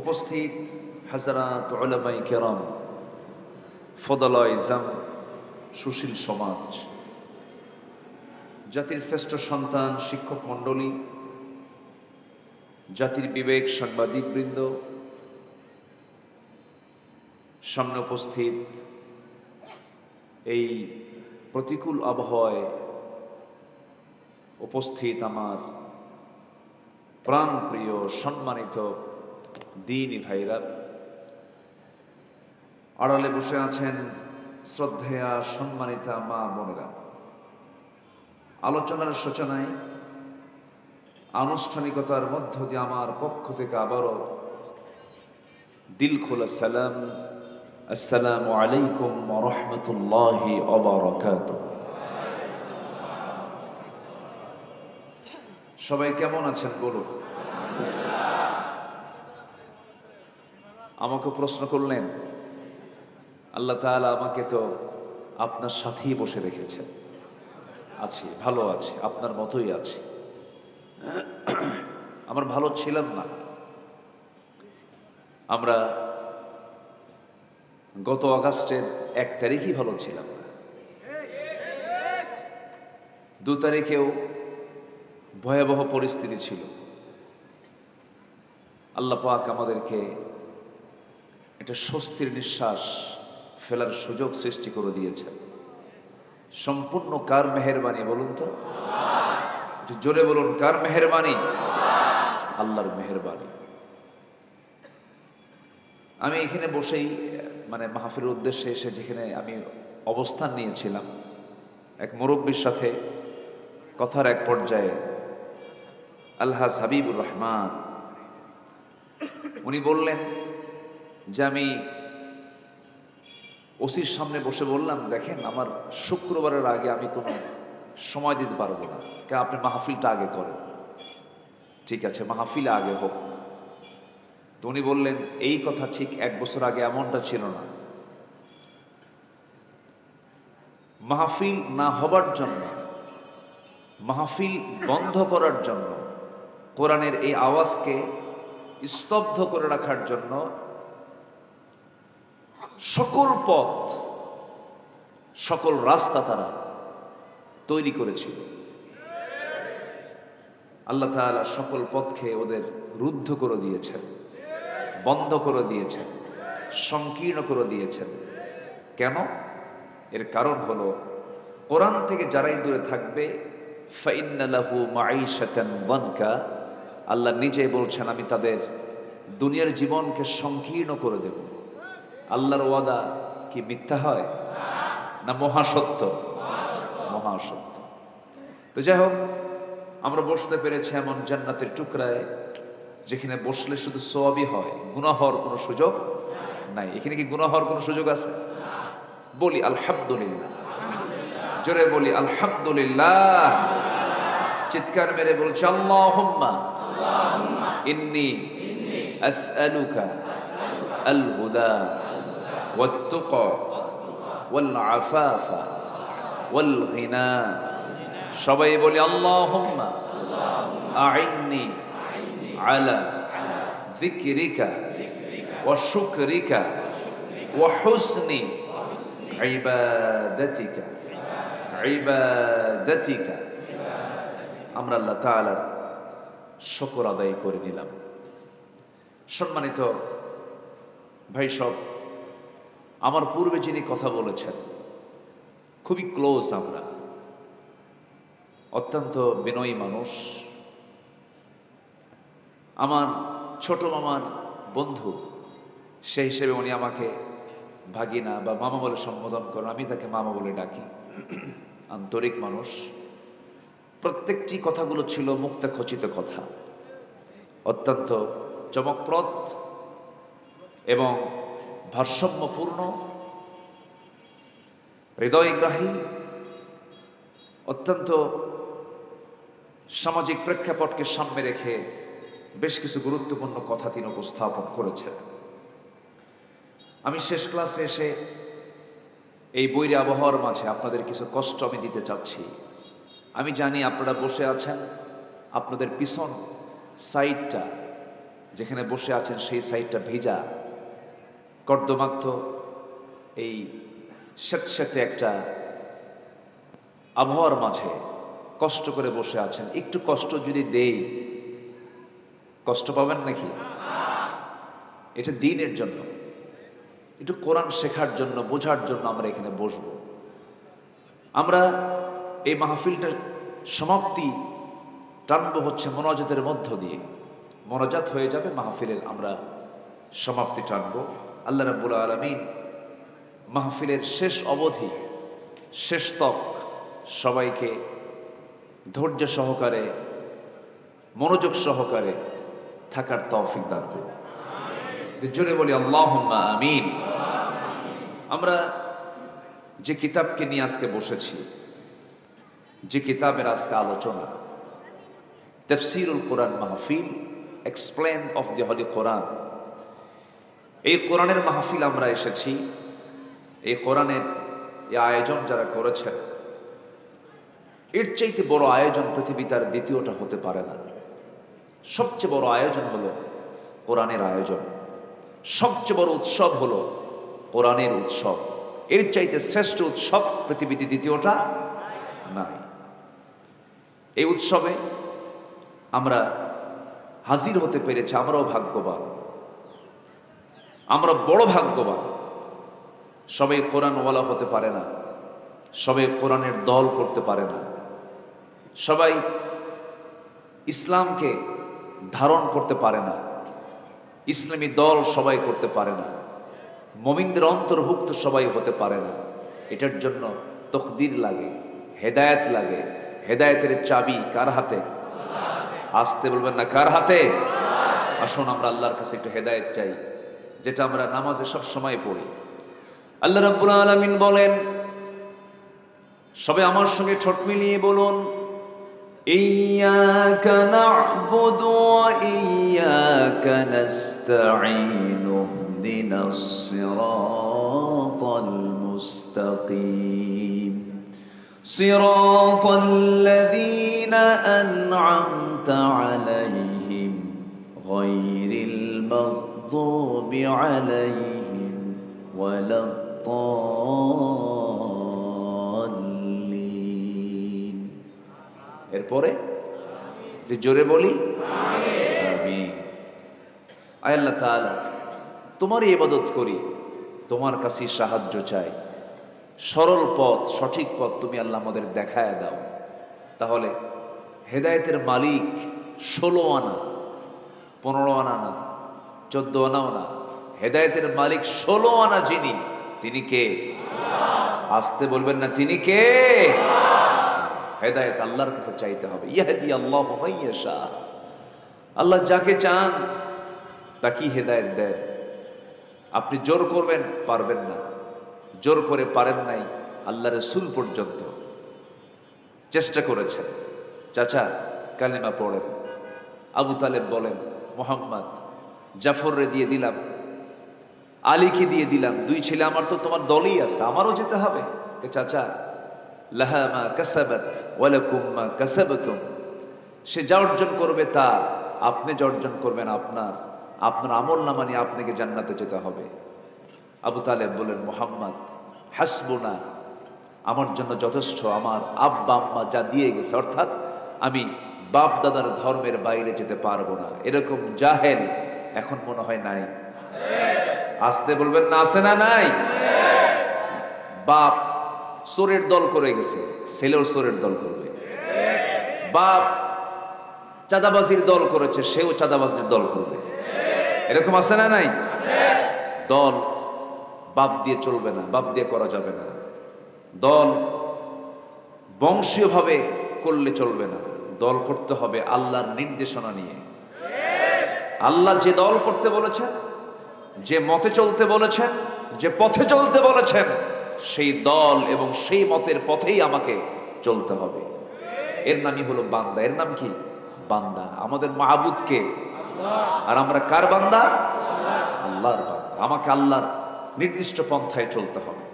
উপস্থিত হাজারাত ওলামাই কেরাম ফদলা ইজাম সুশীল সমাজ, জাতির শ্রেষ্ঠ সন্তান শিক্ষক মণ্ডলী, জাতির বিবেক সাংবাদিকবৃন্দ, সামনে উপস্থিত এই প্রতিকূল আবহাওয়ায় উপস্থিত আমার প্রাণপ্রিয় সম্মানিত দিনী ভাইরা আড়ালে বসে আছেন শ্রদ্ধেয়া, সম্মানিতা মা বোনেরা। আলোচনার সূচনায় আনুষ্ঠানিকতার মধ্য দিয়ে আমার পক্ষ থেকে আবারও দিল খোলা সালাম, আসসালামু আলাইকুম রহমতুল্লাহি অবরকাত সবাই কেমন আছেন বলুন? আমাকে প্রশ্ন করলেন, আল্লাহ তাআলা আমাকে তো আপনার সাথেই বসে রেখেছেন আছি, ভালো আছি, আপনার মতোই আছি। আমার ভালো ছিলাম না। আমরা গত আগস্টের এক তারিখই ভালো ছিলাম না। দু তারিখেও ভয়াবহ পরিস্থিতি ছিল। আল্লাহ পাক আমাদেরকে একটা স্বস্তির নিঃশ্বাস ফেলার সুযোগ সৃষ্টি করে দিয়েছেন সম্পূর্ণ কার মেহেরবানি বলুন তো? জোরে বলুন, কার মেহেরবানি? আল্লাহর মেহেরবানি। আমি এখানে বসেই মানে মাহফিলের উদ্দেশ্যে এসে যেখানে আমি অবস্থান নিয়েছিলাম, এক মুরব্বীর সাথে কথার এক পর্যায়ে আল্লাহ হাবিবুর রহমান। উনি বললেন যে আমি ওসির সামনে বসে বললাম, দেখেন, আমার শুক্রবারের আগে আমি কোনো সময় দিতে পারব না। কেন আপনি মাহফিলটা আগে করেন। ঠিক আছে, মাহফিল আগে হোক। তো উনি বললেন, এই কথা ঠিক এক বছর আগে এমনটা ছিল না। মাহফিল না হবার জন্য, মাহফিল বন্ধ করার জন্য, কোরআনের এই আওয়াজকে স্তব্ধ করে রাখার জন্য সকল পথ, সকল রাস্তা তারা তৈরি করেছিল। আল্লাহ তাআলা সকল পথকে ওদের রুদ্ধ করে দিয়েছেন, বন্ধ করে দিয়েছেন, সংকীর্ণ করে দিয়েছেন। কেন? এর কারণ হলো, কোরআন থেকে যারাই দূরে থাকবে ফাইন্নালাহু মাঈশাতান ওয়ানকা, আল্লাহ নিজে বলছেন, আমি তাদের দুনিয়ার জীবনকে সংকীর্ণ করে দেব। আল্লাহর ওয়াদা কি মিথ্যা হয়? না মহাসত্য? মহাসত্য। তো যাই হোক, আমরা বসতে পেরেছি এমন জান্নাতের টুকরায়, যেখানে বসলে শুধু সবই হয় গুনাহ হওয়ার কোনো সুযোগ নাই। এখানে কি গুনাহ হওয়ার কোনো সুযোগ আছে? বলি আলহামদুলিল্লাহ। জোরে বলি আলহামদুলিল্লাহ। চিৎকার মেরে বলছে, আল্লাহুম্মা। ইন্নি। আসআলুকা। আল হুদা والتقى والعفاف والغنى সবাই বলি আল্লাহুম্মা আইন্নি আলা যিকরিকা ওয়া শুকরিকা ওয়া হুসনি ইবাদাতিকা ইবাদাতিকা আমরা আল্লাহ তাআলার শুকর আদায় করে নিলাম সম্মানিত ভাই সব আমার পূর্বে যিনি কথা বলেছেন, খুবই ক্লোজ আমরা। অত্যন্ত বিনয়ী মানুষ। আমার ছোট মামার বন্ধু সেই হিসেবে উনি আমাকে ভাগিনা বা মামা বলে সম্বোধন করেন। আমি তাকে মামা বলে ডাকি। আন্তরিক মানুষ। প্রত্যেকটি কথাগুলো ছিল মুক্তা খচিত কথা। অত্যন্ত চমকপ্রদ এবং ভারসাম্যপূর্ণ হৃদয়গ্রাহী অত্যন্ত সামাজিক প্রেক্ষাপটকে সামনে রেখে বেশ কিছু গুরুত্বপূর্ণ কথা তিনি উপস্থাপন করেছেন। আমি শেষ ক্লাসে এসে এই বৈরী আবহাওয়ার মাঝে আপনাদের কিছু কষ্ট আমি দিতে চাচ্ছি। আমি জানি আপনারা বসে আছেন, আপনাদের পিছন সাইডটা যেখানে বসে আছেন সেই সাইডটা ভেজা। কর্দমাক্ত, এই স্যাঁতস্যাঁতে একটা আবহাওয়ার মাঝে কষ্ট করে বসে আছেন। একটু কষ্ট যদি দেই, কষ্ট পাবেন নাকি? এটা দিনের জন্য। একটু কোরআন শেখার জন্য, বোঝার জন্য আমরা এখানে বসবো। আমরা এই মাহফিলটার সমাপ্তি টানবো হচ্ছে মনোজাতের মধ্য দিয়ে। মনোজাত হয়ে যাবে মাহফিলের আমরা সমাপ্তি টানবো। আল্লাহ রাব্বুল আলমিন মাহফিলের শেষ অবধি, শেষ তক সবাইকে ধৈর্য সহকারে, মনোযোগ সহকারে থাকার তৌফিক দান করুন। জোরে বলি আল্লাহ আমিন। আমরা যে কিতাবকে নিয়ে আজকে বসেছি, যে কিতাবের আজকে আলোচনা, তফসিরুল কোরআন মাহফিল, এক্সপ্লেন অফ দি হলি কোরআন এই কোরআনের মাহফিল আমরা এসেছি। এই কোরআনের আয়োজন যারা করেছেন, এর চাইতে বড় আয়োজন পৃথিবী তার দ্বিতীয়টা হতে পারে না। সবচেয়ে বড় আয়োজন হলো কোরআনের আয়োজন। সবচেয়ে বড় উৎসব হলো কোরআনের উৎসব। এর চাইতে শ্রেষ্ঠ উৎসব পৃথিবীতে দ্বিতীয়টা নাই। এই উৎসবে আমরা হাজির হতে পেরেছি, আমরাও ভাগ্যবান। আমরা বড় ভাগ্যবান। সবাই কোরআনওয়ালা হতে পারে না। সবাই কোরআনের দল করতে পারে না। সবাই ইসলামকে ধারণ করতে পারে না। ইসলামী দল সবাই করতে পারে না। মমিনদের অন্তর্ভুক্ত সবাই হতে পারে না। এটার জন্য তকদির লাগে, হেদায়েত লাগে। হেদায়েতের চাবি কার হাতে? আসতে বলবেন না কার হাতে? আসুন আমরা আল্লাহর কাছে একটু হেদায়েত চাই। যেটা আমরা নামাজে সব সময় পড়ি আল্লাহ রাব্বুল আলামিন বলেন সবে আমার সঙ্গে ঠোঁট মিলিয়ে বলুন إياك نعبد وإياك نستعين اهدنا الصراط المستقيم صراط الذين أنعمت عليهم غير المغضوب عليهم ولا الضالين এরপরে যে জোরে বলি আমি আল্লাহ তাআলা তোমারই ইবাদত করি তোমার কাছে সাহায্য চাই সরল পথ সঠিক পথ তুমি আল্লাহ আমাদের দেখায় দাও তাহলে হেদায়েতের মালিক ষোলো আনা পনেরো আনা না চোদ্দ আনাও না হেদায়েতের মালিক ষোলো আনা যিনি, তিনি কে? আসতে বলবেন না, তিনি কে? হেদায়েত আল্লাহর কাছে চাইতে হবে। ইয়াহদি আল্লাহ আল্লাহ যাকে চান, তাকেই হেদায়েত দেন। আপনি জোর করবেন, পারবেন না। জোর করে পারেন নাই, আল্লাহ রসুল পর্যন্ত। চেষ্টা করেছেন। চাচা, কালেমা পড়েন। আবু তালেব বলেন, মোহাম্মদ জাফররে দিয়ে দিলাম, আলীকে দিয়ে দিলাম, দুই ছেলে আমার তো তোমার দলই আছে, আমারও যেতে হবে। চাচা? লাহা মা কাসাবাত, ওয়ালাকুম মা কাসাবাতুম। সে যা অর্জন করবে তা আপনি যা অর্জন করবেন আপনার আপনার আমল নামা নিয়ে আপনাকে জান্নাতে যেতে হবে। আবু তালেব বলেন, মোহাম্মদ, হাসবুনা, আমার জন্য যথেষ্ট, আমার আব্বা আম্মা যা দিয়ে গেছে, অর্থাৎ আমি বাপ দাদার ধর্মের বাইরে যেতে পারব না। এরকম জাহেল এখন মনে হয় নাই। আসতে বলবেন না, আছে না নাই? বাপ চোরের দল করে গেছে, ছেলেও চোরের দল করবে। বাপ চাঁদাবাজির দল করেছে, সেও চাঁদাবাজির দল করবে। এরকম আছে না নাই? দল বাপ দিয়ে চলবে না, বাপ দিয়ে করা যাবে না। দল বংশীয়ভাবে করলে চলবে না। দল করতে হবে আল্লাহর নির্দেশনা নিয়ে। আল্লাহ যে দল করতে বলেছেন যে মতে চলতে বলেছেন যে পথে চলতে বলেছেন সেই দল এবং সেই মতের পথেই আমাকে চলতে হবে। এর নামই হলো বান্দা। এর নাম কি? বান্দা। আমাদের মাহবুদকে। আর আমরা কার বান্দা? আল্লাহর বান্দা। আমাকে আল্লাহর নির্দিষ্ট পন্থায় চলতে হবে।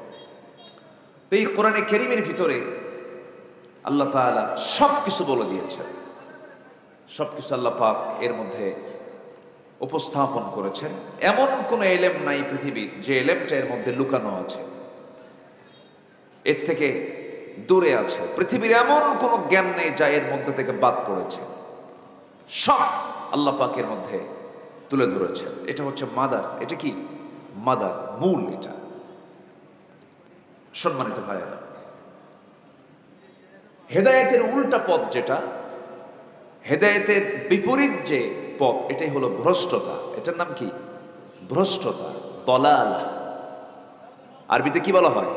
তো এই কোরআনে কেরিমের ভিতরে আল্লাহ তাআলা সব কিছু বলে দিয়েছেন। সব কিছু আল্লাহ পাক এর মধ্যে উপস্থাপন করেছেন। এমন কোনো এলেম নাই পৃথিবীর, যে এলেমটা এর মধ্যে লুকানো আছে। এর থেকে দূরে আছে। পৃথিবীর এমন কোনো জ্ঞান নেই যা এর মধ্যে থেকে বাদ পড়েছে। সব আল্লাহ পাকের মধ্যে তুলে ধরেছেন। এটা হচ্ছে মাদার। এটা কি? মাদার, মূল এটা। সম্মানিত ভাইয়েরা, হেদায়েতের উল্টা পথ যেটা, হেদায়েতের বিপরীত যে পথ, এটাই হলো ভ্রষ্টতা। এটার নাম কি? ভ্রষ্টতা। বলাল আরবিতে কি বলা হয়?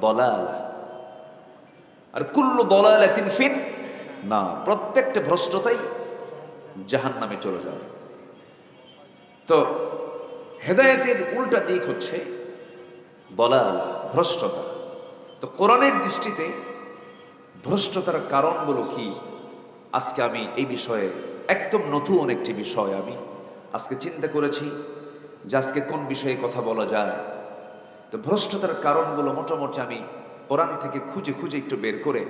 বলাল আর কুল্লু বলাল ফিন না, প্রত্যেকটা ভ্রষ্টতাই জাহান নামে চলে যাবে। তো হেদায়েতের উল্টা দিক হচ্ছে বলাল ভ্রষ্টতা। তো কোরআনের দৃষ্টিতে ভ্রষ্টতার কারণগুলো কি? আজকে আমি এই বিষয়ে একদম নতুন একটি বিষয় আমি আজকে চিন্তা করেছি যে আজকে কোন বিষয়ে কথা বলা যায়। তো ভ্রষ্টতার কারণগুলো মোটামুটি আমি কোরআন থেকে খুঁজে খুঁজে একটু বের করে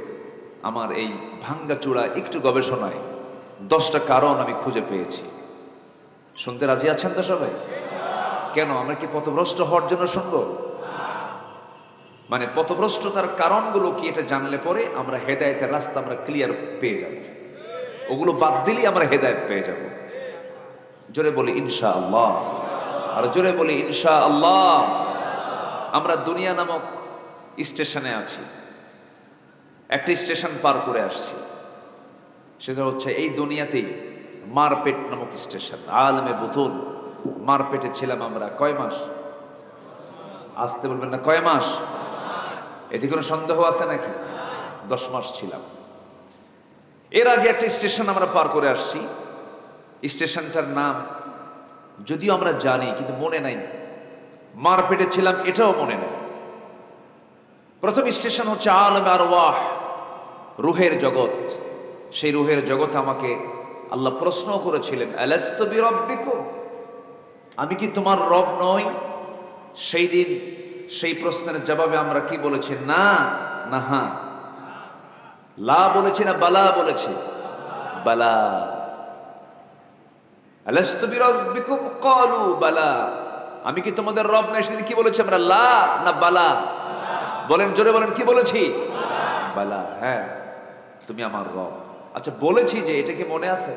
আমার এই ভাঙ্গা চূড়া একটু গবেষণায় দশটা কারণ আমি খুঁজে পেয়েছি। শুনতে রাজি আছেন তো সবাই? কেন, আমরা কি পথভ্রষ্ট হওয়ার জন্য শুনব? মানে পথভ্রষ্টতার কারণগুলো কি এটা জানলে পরে আমরা হেদায়েতের রাস্তা আমরা ক্লিয়ার পেয়ে যাব। ওগুলো বাদ দিলেই আমরা হেদায়েত পেয়ে যাব। জোরে বলি ইনশা আল্লাহ আর জোরে বলি ইনশা আল্লাহ আমরা দুনিয়া নামক স্টেশনে আছি। একটা স্টেশন পার করে আসছি। সেটা হচ্ছে এই দুনিয়াতেই মারপেট নামক স্টেশন, আলমে বুতুল মারপেটে ছিলাম আমরা কয় মাস? আসতে বলবেন না, কয় মাস? এতে কোনো সন্দেহ আছে নাকি? দশ মাস ছিলাম। এর আগে একটা স্টেশন আমরা পার করে আসছি। স্টেশনটার নাম যদিও আমরা জানি, কিন্তু মনে নাই। মারপেটে ছিলাম, এটাও মনে নেই। প্রথম স্টেশন হচ্ছে আলম আর ওয়াহ, রুহের জগৎ। সেই রুহের জগৎ আমাকে আল্লাহ প্রশ্ন করেছিলেন আমি কি তোমার রব নই? সেই দিন সেই প্রশ্নের জবাবে আমরা কি বলেছি, না না হ্যাঁ। লা বলেছি না বালা বলেছি? বালা। বালা। আমি কি তোমাদের রব নই সেদিন কি বলেছি আমরা? লা না বালা? বলেন, জোরে বলেন, কি বলেছি? বালা হ্যাঁ। তুমি আমার রব। আচ্ছা বলেছি যে, এটা কি মনে আছে?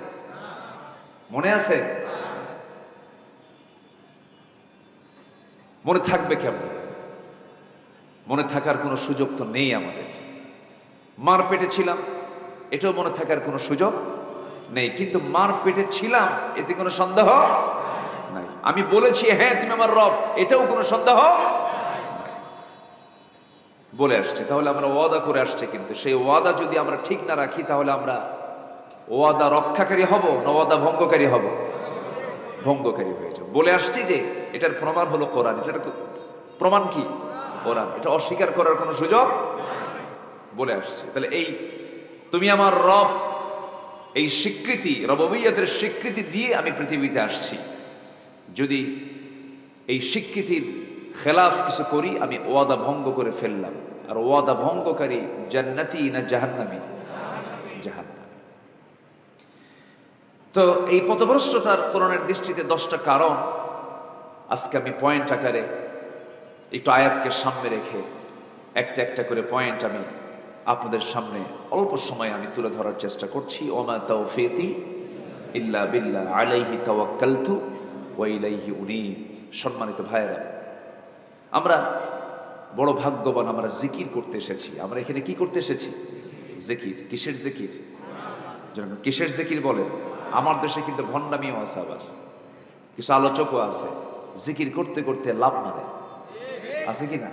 মনে আছে? মনে থাকবে কেমন? মনে থাকার কোনো সুযোগ তো নেই আমাদের। মার পেটে ছিলাম। এটাও মনে থাকার কোনো সুযোগ নেই। কিন্তু মার পেটে ছিলাম, এতে কোনো সন্দেহ নাই। আমি বলেছি হ্যাঁ তুমি আমার রব। এটাও কোনো সন্দেহ বলে আসছে, তাহলে আমরা ওয়াদা করে আসছে কিন্তু। সেই ওয়াদা যদি আমরা ঠিক না রাখি, তাহলে আমরা ওয়াদা রক্ষাকারী হব না ওয়াদা ভঙ্গকারী হব? ভঙ্গকারী হয়ে বলে আসছি যে, এটার প্রমাণ হলো কোরআন। এটার প্রমাণ কি? কোরআন। এটা অস্বীকার করার কোনো সুযোগ বলে আসছে। তাহলে এই তুমি আমার রব, এই স্বীকৃতি, রববিয়াতের স্বীকৃতি দিয়ে আমি পৃথিবীতে আসছি। যদি এই স্বীকৃতির খেলাফ কিছু করি, আমি ওয়াদা ভঙ্গ করে ফেললাম। আর ওয়াদা ভঙ্গকারী জান্নাতি না জাহান্নামি? জাহান্নামি। তো এই পথভ্রষ্টতার কোরআনের দৃষ্টিতে দশটা কারণ আজকে আমি পয়েন্ট আকারে একটু আয়াতকে সামনে রেখে একটা একটা করে পয়েন্ট আমি আপনাদের সামনে অল্প সময় আমি তুলে ধরার চেষ্টা করছি। ওমা তাওফিকি ইল্লা বিল্লাহ আলাইহি তাওয়াক্কালতু ওয়া ইলাইহি উনীব। সম্মানিত ভাইয়েরা, আমরা বড় ভাগ্যবান আমরা জিকির করতে এসেছি। আমরা এখানে কি করতে এসেছি? জিকির। কিসের জিকির? কিসের জিকির বলেন? আমার দেশে কিন্তু ভণ্ডামিও আছে আবার। কিছু আলোচকও আছে। জিকির করতে করতে লাভ মারে আছে কি না?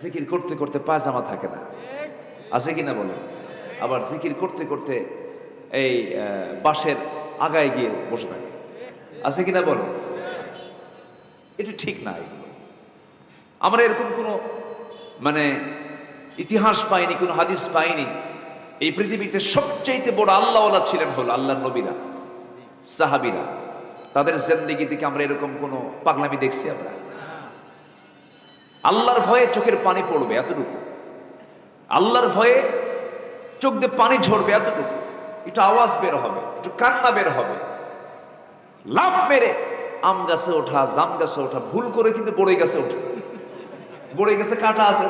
জিকির করতে করতে পায়জামা থাকে না। আছে কি না বলেন আবার জিকির করতে করতে এই বাঁশের আগায় গিয়ে বসে থাকে। আছে কি না বলেন এটা ঠিক না আমরা এরকম কোনো মানে ইতিহাস পাইনি, কোনো হাদিস পাইনি। এই পৃথিবীতে সবচাইতে বড় আল্লাহওয়ালা ছিলেন হল আল্লাহর নবীরা, সাহাবিরা। তাদের জেন্দিগি থেকে আমরা এরকম কোনো পাগলামি দেখছি আমরা? আল্লাহর ভয়ে চোখের পানি পড়বে এতটুকু। আল্লাহর ভয়ে চোখ দিয়ে পানি ঝরবে এতটুকু। একটু আওয়াজ বের হবে, একটু কান্না বের হবে। লাভ মেরে আম গাছে ওঠা, জাম গাছে ওঠা, ভুল করে কিন্তু বড়ই গাছে ওঠে। বড়ই গাছে, কাটা আছে।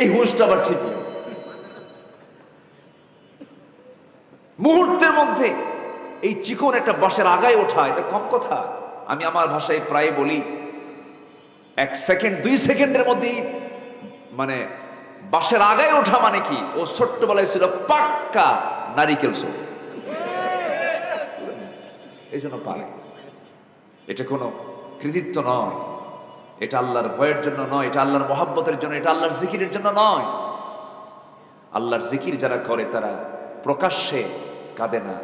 এই হুঁশটা আবার ঠিকই। মুহূর্তের মধ্যে এই চিকন একটা বাসের আগায় ওঠা, এটা কম কথা। আমি আমার ভাষায় প্রায় বলি, এক সেকেন্ড, দুই সেকেন্ডের মধ্যেই মানে বাঁশের আগায় ওঠা মানে কি? ও ছোট্টবেলায় ছিল পাক্কা নারিকেল সোপ এই জন্য পারে। এটা কোনো কৃতিত্ব নয়। এটা আল্লাহর ভয়ের জন্য নয়। এটা আল্লাহর মহাব্বতের জন্য, এটা আল্লাহর জিকিরের জন্য নয়। আল্লাহর জিকির যারা করে, তারা প্রকাশ্যে কাঁদে না।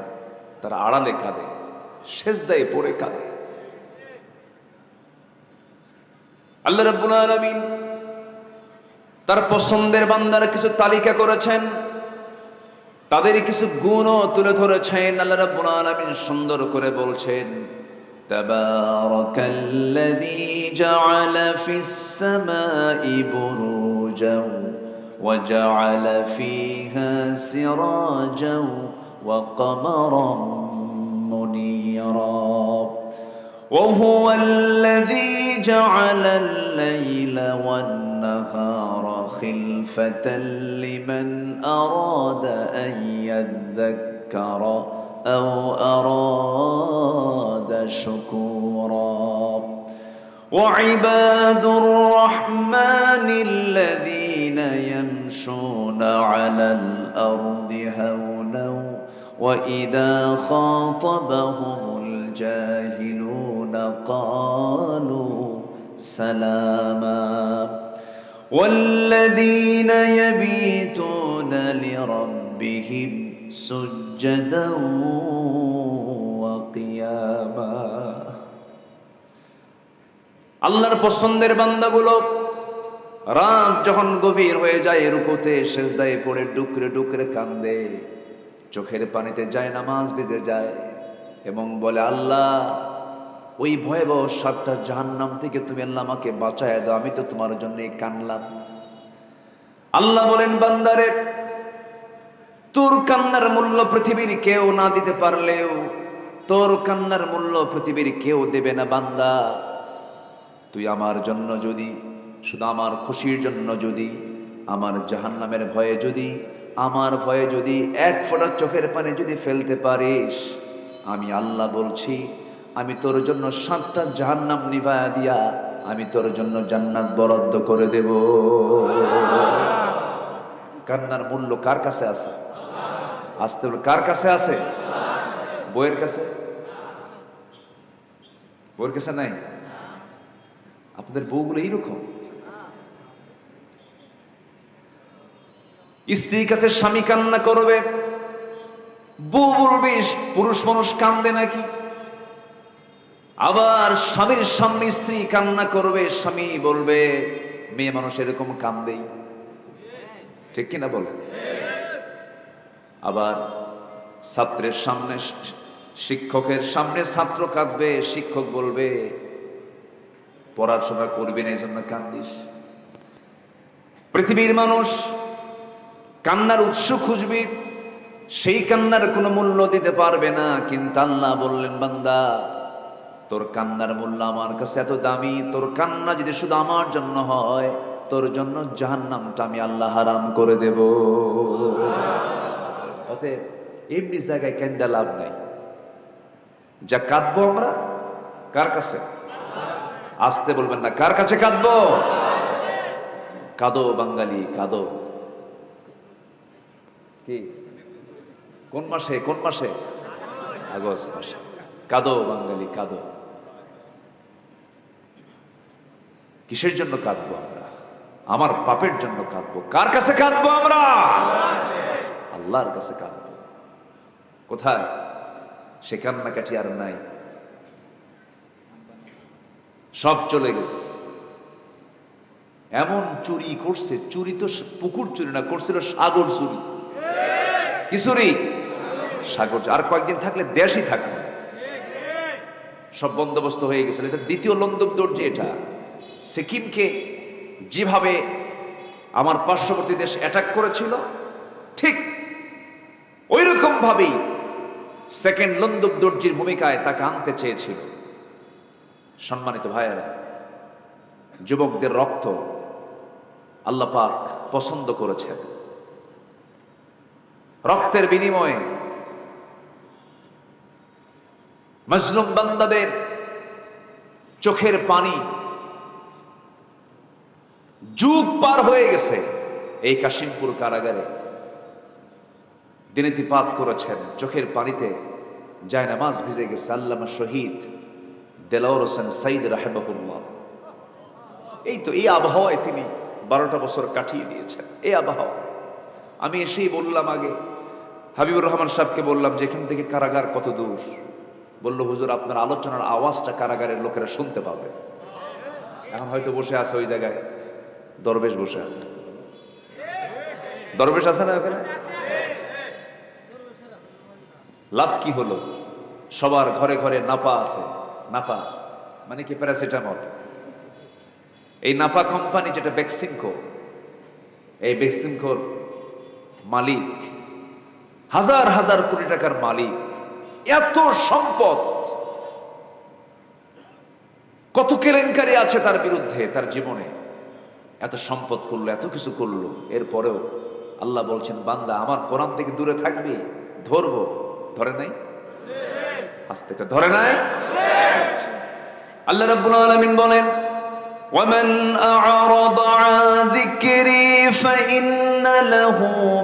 তারা আড়ালে কাঁদে, সেজদায় পড়ে কাঁদে। আল্লাহ রাব্বুল আলামিন তার পছন্দের বান্দার কিছু তালিকা করেছেন। তাদের কিছু গুণও তুলে ধরেছেন। আল্লাহ রাব্বুল আলামিন সুন্দর করে বলছেন, তাবারাকাল্লাযী জাআলা ফিস সামাই বুরুজাও وجعل فيها سراجا وقمرا منيرا وهو الذي جعل الليل والنهار خلفة لمن أراد أن يذكر أو أراد شكورا. وعباد الرحمن الذين يمشون على الأرض هونا وإذا خاطبهم الجاهلون قالوا سلاما. والذين يبيتون لربهم سجدا وقياما আল্লাহর পছন্দের বান্দাগুলো রাত যখন গভীর হয়ে যায় রুকুতে সেজদায় পড়ে ডুকরে ডুকরে কান্দে চোখের পানিতে যায় নামাজ ভিজে যায় এবং বলে আল্লাহ ওই ভয়াবহ সাতটা জাহান্নাম থেকে তুমি আল্লাহ আমাকে বাঁচায় দাও, আমি তো তোমার জন্য কানলাম। আল্লাহ বলেন, বান্দারে, তোর কান্নার মূল্য পৃথিবীর কেউ না দিতে পারলেও, তোর কান্নার মূল্য পৃথিবীর কেউ দেবে না, বান্দা। তুই আমার জন্য যদি, শুধু আমার খুশির জন্য যদি, আমার জাহান্নামের ভয়ে যদি, আমার ভয়ে যদি এক ফোঁটা চোখের পানি যদি ফেলতে পারিস, আমি আল্লাহ বলছি আমি তোর জন্য সাতটা জাহান্নাম নিভায়া দিয়া আমি তোর জন্য জান্নাত বরাদ্দ করে দেব। কান্নার মূল্য কার কাছে আছে? আসতে বলে, কার কাছে আছে? বইয়ের কাছে? বইয়ের কাছে নাই? আপনাদের বউগুলো এইরকম। স্ত্রীর কাছে স্বামী কান্না করবে, বউ বলবে পুরুষ মানুষ কান্দে নাকি? আবার স্বামীর সামনে স্ত্রী কান্না করবে, স্বামী বলবে, মেয়ে মানুষ এরকম কান্দেই ঠিক কিনা বলে? আবার ছাত্রের সামনে শিক্ষকের সামনে ছাত্র কাঁদবে, শিক্ষক বলবে, পড়ার সময় করবি না এই জন্য কান্দিস। পৃথিবীর মানুষ কান্নার উৎস খুঁজবি, সেই কান্নার কোনো মূল্য দিতে পারবে না, কিন্তু আল্লাহ বললেন, বান্দা তোর কান্নার মূল্য আমার কাছে এত দামি, তোর কান্না যদি শুধু আমার জন্য হয়, তোর জন্য জাহান্নামটা আমি আল্লাহ হারাম করে দেব। অতএব এমনি জায়গায় কেন্দা লাভ নাই। যা কাঁদবো আমরা, কার কাছে? আসতে বলবেন না, কার কাছে কাঁদবো? কাঁদো বাঙালি, কাঁদো। কি? কোন মাসে কোন মাসে? আগস্ট মাসে। কাঁদো বাঙালি, কাঁদো। কিসের জন্য কাঁদবো আমরা? আমার পাপের জন্য কাঁদবো। কার কাছে কাঁদবো আমরা? আল্লাহর কাছে কাঁদবো। কোথায়? সে কান্নাকাটি আর নাই। সব চলে গেছে। এমন চুরি করছে, চুরি তো পুকুর চুরি না, করছিল সাগর চুরি। কি চুরি? সাগর আর কয়েকদিন থাকলে দেশই থাকতো সব বন্দোবস্ত হয়ে গেছিল। এটা দ্বিতীয় লন্দব দর্জি এটা। সিকিমকে যেভাবে আমার পার্শ্ববর্তী দেশ অ্যাটাক করেছিল, ঠিক ওই রকম ভাবেই সেকেন্ড লন্দুব দর্জির ভূমিকায় তাকে আনতে চেয়েছিল। সম্মানিত ভাইয়েরা, যুবকদের রক্ত আল্লাহ পাক পছন্দ করেছেন। রক্তের বিনিময়ে মজলুম বান্দাদের চোখের পানি যুগ পার হয়ে গেছে। এই কাশিমপুর কারাগারে দিনেতিপাত করেছেন, চোখের পানিতে যায় নামাজ ভিজে গেছে আল্লামা শহীদ দেলাওর হোসেন সাইদ রাহেবাহুল্লাহ এই তো এই আবহাওয়ায় তিনি বারোটা বছর কাটিয়ে দিয়েছেন। এই আবহাওয়া আমি এসেই বললাম আগে, হাবিবুর রহমান সাহেবকে বললাম যে, এখান থেকে কারাগার কত দূর? বলল, হুজুর, আপনার আলোচনার আওয়াজটা কারাগারের লোকেরা শুনতে পাবে। এখন হয়তো বসে আছে ওই জায়গায়। দরবেশ বসে আছে। দরবেশ আছে না ওখানে লাভ কি হলো? সবার ঘরে ঘরে নাপা আছে। নাপা? মানে কি প্যারাসিটামল? এই নাপা কোম্পানি যেটা বেক্সিমকো, এই বেক্সিমকোর মালিক, হাজার হাজার কোটি টাকার মালিক, এত সম্পদ, কত কেলেঙ্কারি আছে তার বিরুদ্ধে, তার জীবনে। এত সম্পদ করলো এত কিছু করলো এরপরেও আল্লাহ বলছেন বান্দা আমার কোরআন থেকে দূরে থাকবি ধরবো ধরে নাই আজ থেকে ধরে নাই আল্লাহ রাব্বুল আলামিন বলেন ومن أعرض عن ذكري فإن له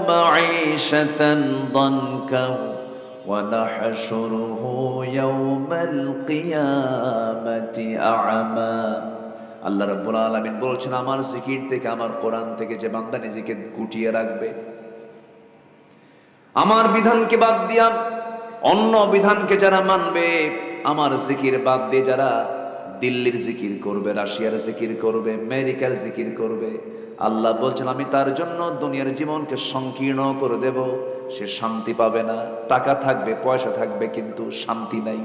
معيشة ضنكا ونحشره يوم القيامة أعمى আল্লাহ রাব্বুল আলামিন বলছেন, আমার জিকির থেকে, আমার কোরআন থেকে যে বান্দা নিজেকে গুটিয়ে রাখবে, আমার বিধানকে বাদ দিয়া অন্য বিধানকে যারা মানবে, আমার জিকির বাদ দিয়ে যারা দিল্লির জিকির করবে, রাশিয়ার জিকির করবে, আমেরিকার জিকির করবে, আল্লাহ বলছেন, আমি তার জন্য দুনিয়ার জীবনকে সংকীর্ণ করে দেব। সে শান্তি পাবে না। টাকা থাকবে, পয়সা থাকবে, কিন্তু শান্তি নাই।